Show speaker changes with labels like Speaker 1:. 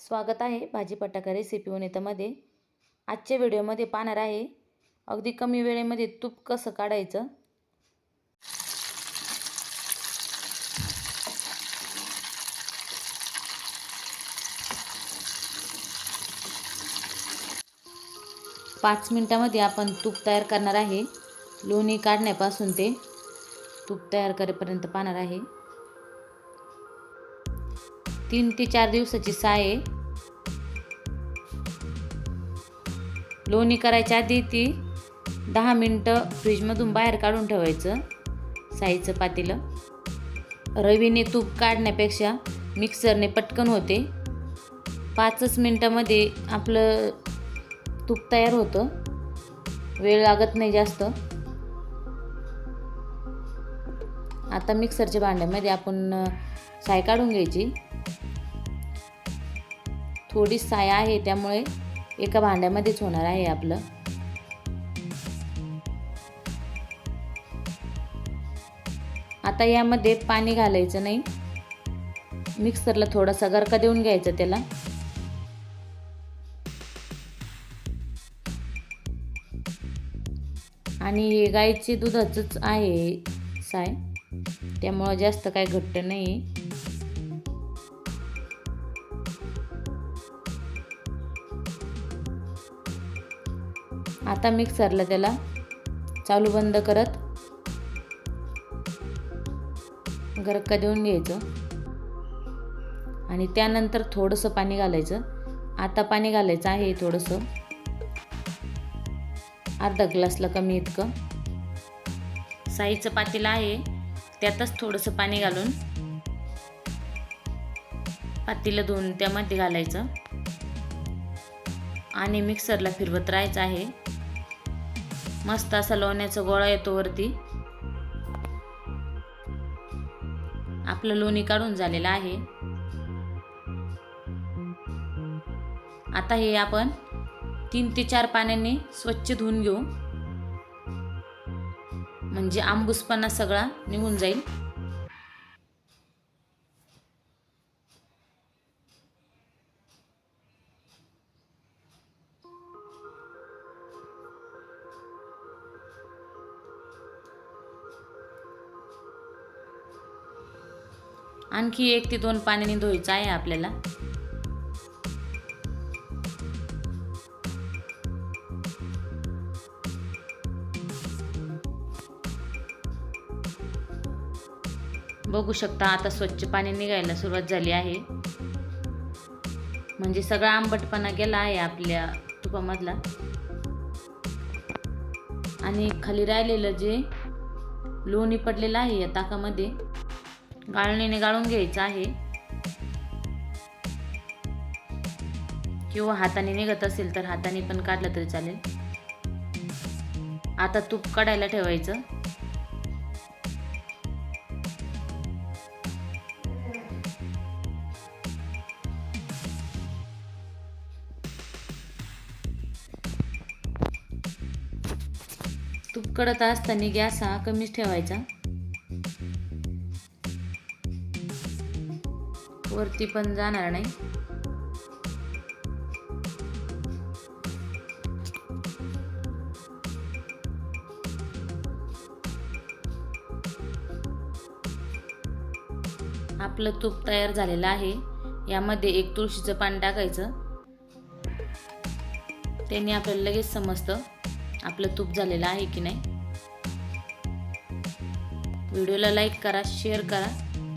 Speaker 1: स्वागत आहे भाजीपटाका रेसिपी वनितामध्ये आजच्या व्हिडिओमध्ये पाहणार आहे अगदी कमी वेळेमध्ये तूप कसं काढायचं? पाच मिनटामध्ये आपण तूप तयार करणार आहे. लोणी काढण्यापासून ते तूप तयार करेपर्यंत पाहणार आहे. तीन ते चार दिवसाची साय आहे. लोणी करायच्या आधी ती दहा मिनटं फ्रीजमधून बाहेर काढून ठेवायचं साईचं पातेलं. रवीने तूप काढण्यापेक्षा मिक्सरने पटकन होते. पाचच मिनटामध्ये आपलं तूप तयार होतं. वेळ लागत नाही जास्त. आता मिक्सरच्या भांड्यामध्ये आपण साय काढून घ्यायची. थोडी साय आहे त्यामुळे एका भांड्यामध्येच होणार आहे आपलं. आता यामध्ये पाणी घालायचं नाही. मिक्सरला थोडासा गरका देऊन घ्यायचा त्याला. आणि गाईचे दुधाचंच आहे साय. त्यामुळं जास्त काय घट्ट नाही आता मिक्सरला त्याला चालू बंद करत गरक्का देऊन घ्यायचं. आणि त्यानंतर थोडंसं पाणी घालायचं. आता पाणी घालायचं आहे थोडंसं. अर्धा ग्लासला कमी इतकं. साईचं पातेलं आहे. त्यातच थोडंसं पाणी घालून पातेलं धुवून त्यामध्ये घालायचं. आणि मिक्सरला फिरवत राहायचं आहे. मस्त असा लोण्याचा गोळा येतो वरती. आपलं लोणी काढून झालेलं आहे. आता हे आपण तीन ते चार पाण्याने स्वच्छ धुवून घेऊ. म्हणजे आंबूसपणा सगळा निघून जाईल. आणखी एक ते दोन पाण्याने धुवायचं आहे आपल्याला. बघू शकता आता स्वच्छ पाणी निघायला सुरुवात झाली आहे. म्हणजे सगळा आंबटपणा गेला आहे आपल्या तुपामधला. आणि खाली राहिलेलं जे लोणी पडलेलं आहे या ताकामध्ये गाळणीने गाळून घ्यायचं आहे. किंवा हाताने निघत असेल तर हाताने पण काढलं तरी चालेल. आता तूप काढायला ठेवायचं. तूप कडत असताना गॅस हा कमीच ठेवायचा. वरती पण जाणार नाही. आपलं तूप तयार झालेलं आहे. यामध्ये एक तुळशीचं पान टाकायचं. त्याने आपल्याला लगेच समजतं आपलं तूप झालेलं आहे की नाही. व्हिडिओला लाईक करा शेअर करा.